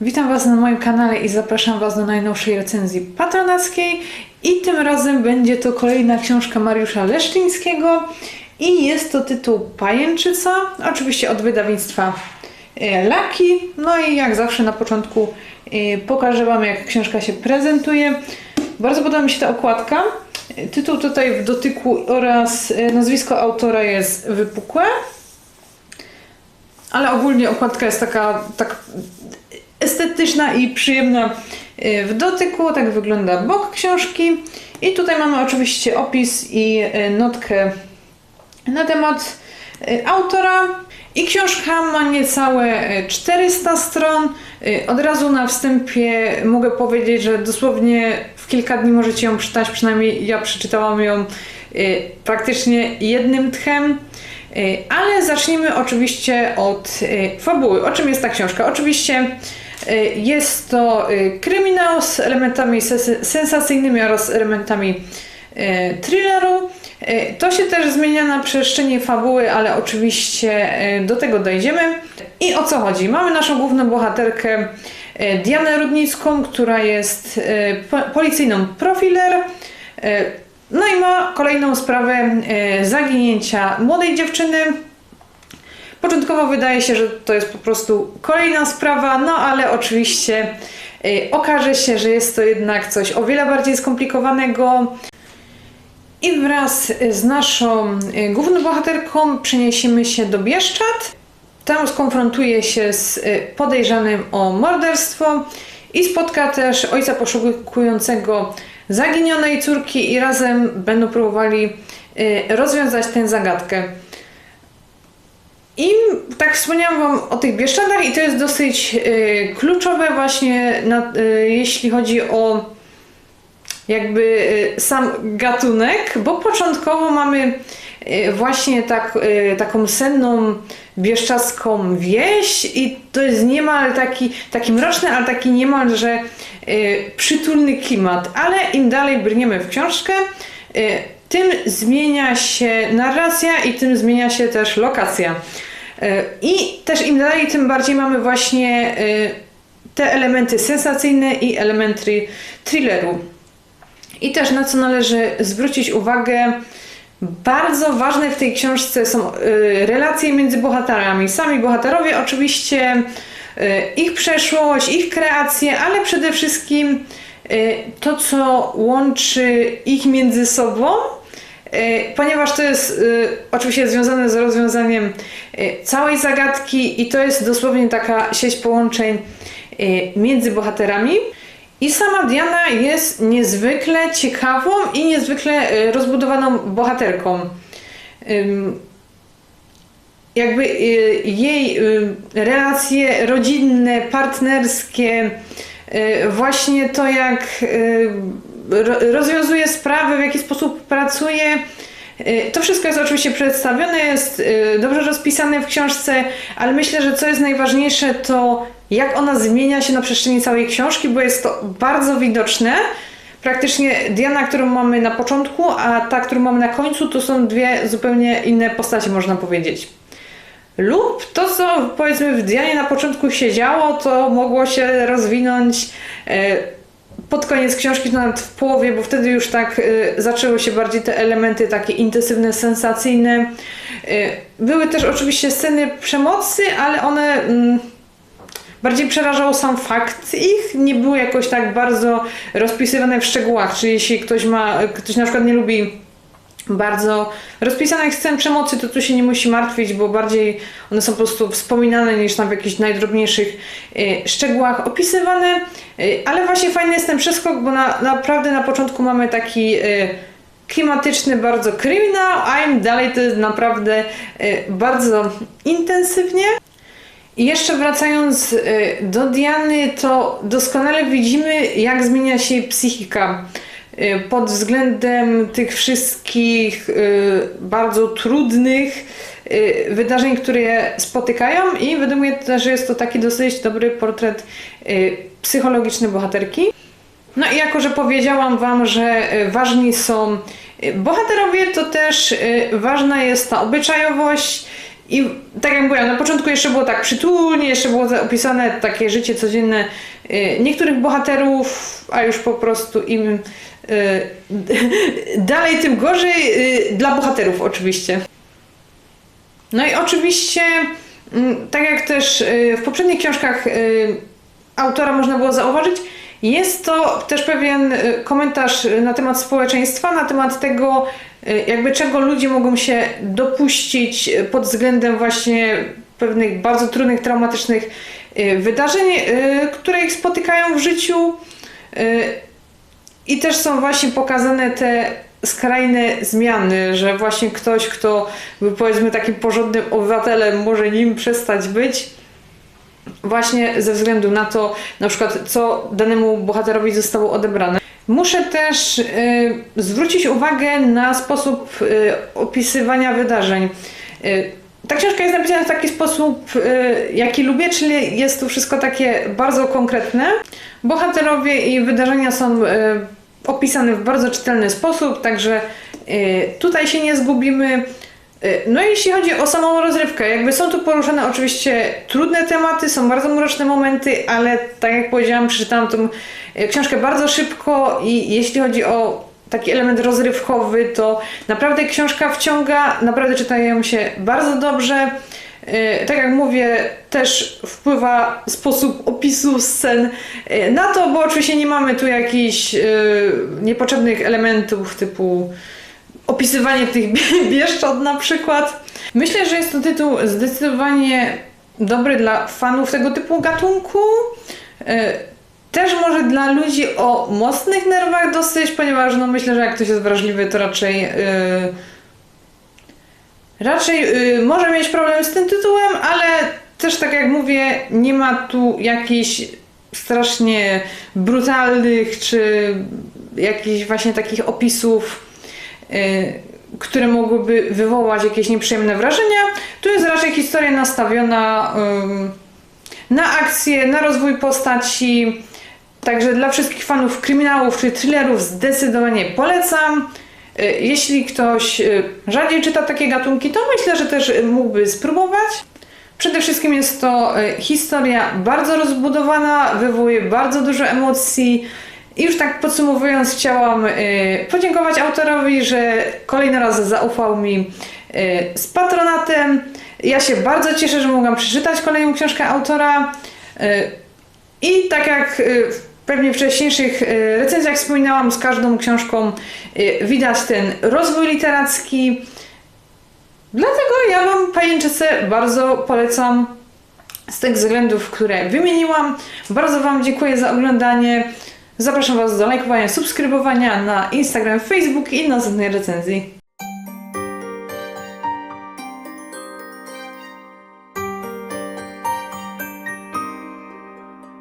Witam Was na moim kanale i zapraszam Was do najnowszej recenzji patronackiej. I tym razem będzie to kolejna książka Mariusza Leszczyńskiego i jest to tytuł Pajęczyca, oczywiście od wydawnictwa e, Laki. No i jak zawsze na początku e, pokażę Wam jak książka się prezentuje. Bardzo podoba mi się ta okładka. Tytuł tutaj w dotyku oraz e, nazwisko autora jest wypukłe. Ale ogólnie okładka jest taka, tak estetyczna i przyjemna y, w dotyku. Tak wygląda bok książki. I tutaj mamy oczywiście opis i y, notkę na temat y, autora. I książka ma niecałe y, 400 stron. Od razu na wstępie mogę powiedzieć, że dosłownie w kilka dni możecie ją przeczytać. Przynajmniej ja przeczytałam ją praktycznie jednym tchem. Ale zacznijmy oczywiście od fabuły. O czym jest ta książka? Oczywiście jest to y, kryminał z elementami sens- sensacyjnymi oraz elementami y, thrilleru. Y, To się też zmienia na przestrzeni fabuły, ale oczywiście y, do tego dojdziemy. I o co chodzi? Mamy naszą główną bohaterkę y, Dianę Rudnicką, która jest y, po- policyjną profiler. Y, no i ma kolejną sprawę zaginięcia młodej dziewczyny. Początkowo wydaje się, że to jest po prostu kolejna sprawa, no ale oczywiście e, okaże się, że jest to jednak coś o wiele bardziej skomplikowanego. I wraz z naszą e, główną bohaterką przeniesiemy się do Bieszczad. Tam skonfrontuje się z e, podejrzanym o morderstwo i spotka też ojca poszukującego zaginionej córki i razem będą próbowali rozwiązać tę zagadkę. I tak wspomniałam Wam o tych Bieszczadach i to jest dosyć e, kluczowe właśnie na, e, jeśli chodzi o jakby e, sam gatunek, bo początkowo mamy e, właśnie tak, e, taką senną bieszczadzką wieś i to jest niemal taki, taki mroczny, ale taki niemalże e, przytulny klimat, ale im dalej brniemy w książkę, tym zmienia się narracja i tym zmienia się też lokacja. E, I też im dalej, tym bardziej mamy właśnie e, te elementy sensacyjne i elementy thrilleru. I też na co należy zwrócić uwagę, bardzo ważne w tej książce są y, relacje między bohaterami. Sami bohaterowie, oczywiście, ich przeszłość, ich kreacje, ale przede wszystkim to, co łączy ich między sobą. Y, Ponieważ to jest y, oczywiście związane z rozwiązaniem y, całej zagadki, i to jest dosłownie taka sieć połączeń między bohaterami. I sama Diana jest niezwykle ciekawą i niezwykle rozbudowaną bohaterką. Jakby jej relacje rodzinne, partnerskie, właśnie to jak rozwiązuje sprawy, w jaki sposób pracuje, y, to wszystko jest oczywiście przedstawione, jest y, dobrze rozpisane w książce, ale myślę, że co jest najważniejsze, to jak ona zmienia się na przestrzeni całej książki, bo jest to bardzo widoczne. Praktycznie Diana, którą mamy na początku, a ta, którą mamy na końcu, to są dwie zupełnie inne postacie, można powiedzieć. Lub to, co powiedzmy w Dianie na początku się działo, to mogło się rozwinąć e, pod koniec książki, to nawet w połowie, bo wtedy już tak e, zaczęły się bardziej te elementy takie intensywne, sensacyjne. E, Były też oczywiście sceny przemocy, ale one mm, bardziej przerażał sam fakt ich, nie były jakoś tak bardzo rozpisywane w szczegółach, czyli jeśli ktoś ma, ktoś na przykład nie lubi bardzo rozpisanych scen przemocy, to tu się nie musi martwić, bo bardziej one są po prostu wspominane niż tam w jakichś najdrobniejszych y, szczegółach opisywane. Y, ale właśnie fajny jest ten przeskok, bo na, naprawdę na początku mamy taki y, klimatyczny bardzo kryminał, a im dalej to jest naprawdę bardzo intensywnie. I jeszcze wracając do Diany, to doskonale widzimy, jak zmienia się psychika pod względem tych wszystkich y, bardzo trudnych y, wydarzeń, które je spotykają i według mnie też jest to taki dosyć dobry portret y, psychologiczny bohaterki. No i jako, że powiedziałam Wam, że y, ważni są y, bohaterowie, to też y, ważna jest ta obyczajowość I tak jak mówiłam, na początku jeszcze było tak przytulnie, jeszcze było opisane takie życie codzienne y, niektórych bohaterów, a już po prostu im y, dalej, tym gorzej y, dla bohaterów oczywiście. No i oczywiście, mm, tak jak też w poprzednich książkach autora można było zauważyć, jest to też pewien komentarz na temat społeczeństwa, na temat tego, jakby czego ludzie mogą się dopuścić y, pod względem właśnie pewnych bardzo trudnych, traumatycznych y, wydarzeń, które ich spotykają w życiu. I też są właśnie pokazane te skrajne zmiany, że właśnie ktoś, kto był powiedzmy takim porządnym obywatelem, może nim przestać być. Właśnie ze względu na to, na przykład, co danemu bohaterowi zostało odebrane. Muszę też y, zwrócić uwagę na sposób y, opisywania wydarzeń. Y, ta książka jest napisana w taki sposób, jaki lubię, czyli jest tu wszystko takie bardzo konkretne. Bohaterowie i wydarzenia są opisane w bardzo czytelny sposób, także tutaj się nie zgubimy. Y, No i jeśli chodzi o samą rozrywkę, jakby są tu poruszane oczywiście trudne tematy, są bardzo mroczne momenty, ale tak jak powiedziałam, przeczytałam tą y, książkę bardzo szybko i jeśli chodzi o taki element rozrywkowy, to naprawdę książka wciąga, naprawdę czytają się bardzo dobrze. Y, Tak jak mówię, też wpływa sposób opisu scen na to, bo oczywiście nie mamy tu jakichś niepotrzebnych elementów typu opisywanie tych bie- bieszczot na przykład. Myślę, że jest to tytuł zdecydowanie dobry dla fanów tego typu gatunku. Y, Też może dla ludzi o mocnych nerwach dosyć, ponieważ no myślę, że jak ktoś jest wrażliwy, to raczej y, raczej y, może mieć problem z tym tytułem, ale też tak jak mówię, nie ma tu jakichś strasznie brutalnych czy jakichś właśnie takich opisów, które mogłyby wywołać jakieś nieprzyjemne wrażenia. Tu jest raczej historia nastawiona na akcję, na rozwój postaci. Także dla wszystkich fanów kryminałów czy thrillerów zdecydowanie polecam. Y, Jeśli ktoś y, rzadziej czyta takie gatunki, to myślę, że też y, mógłby spróbować. Przede wszystkim jest to y, historia bardzo rozbudowana, wywołuje bardzo dużo emocji. I już tak podsumowując, chciałam y, podziękować autorowi, że kolejny raz zaufał mi y, z patronatem. Ja się bardzo cieszę, że mogłam przeczytać kolejną książkę autora. Y, I tak jak y, pewnie w wcześniejszych recenzjach wspominałam, z każdą książką widać ten rozwój literacki. Dlatego ja Wam Pajęczycę bardzo polecam z tych względów, które wymieniłam. Bardzo Wam dziękuję za oglądanie. Zapraszam Was do lajkowania, subskrybowania na Instagram, Facebook i następnej recenzji.